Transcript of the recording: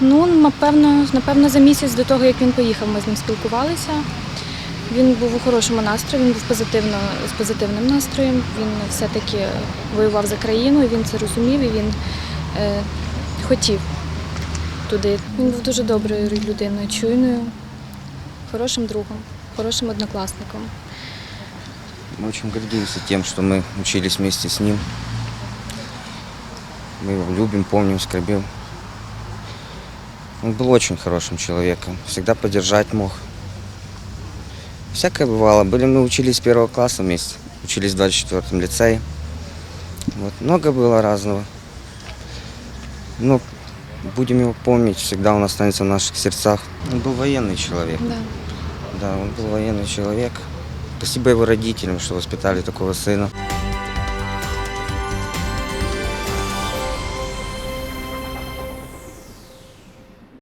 Ну, напевно, напевно, за місяць до того, як він поїхав, ми з ним спілкувалися. Він був у хорошому настрої, він був позитивно, з позитивним настроєм. Він все-таки воював за країну, і він це розумів, і він е, хотів туди. Він був дуже доброю людиною, чуйною, хорошим другом, хорошим однокласником. Мы очень гордимся тем, что мы учились вместе с ним. Мы его любим, помним, скорбим. Он был очень хорошим человеком, всегда поддержать мог. Всякое бывало. Были мы учились с первого класса вместе, учились в 24-м лицее. Вот, много было разного. Но будем его помнить, всегда он останется в наших сердцах. Он был военный человек. Да. Да, он был военный человек. Спасибо его родителям, что воспитали такого сына.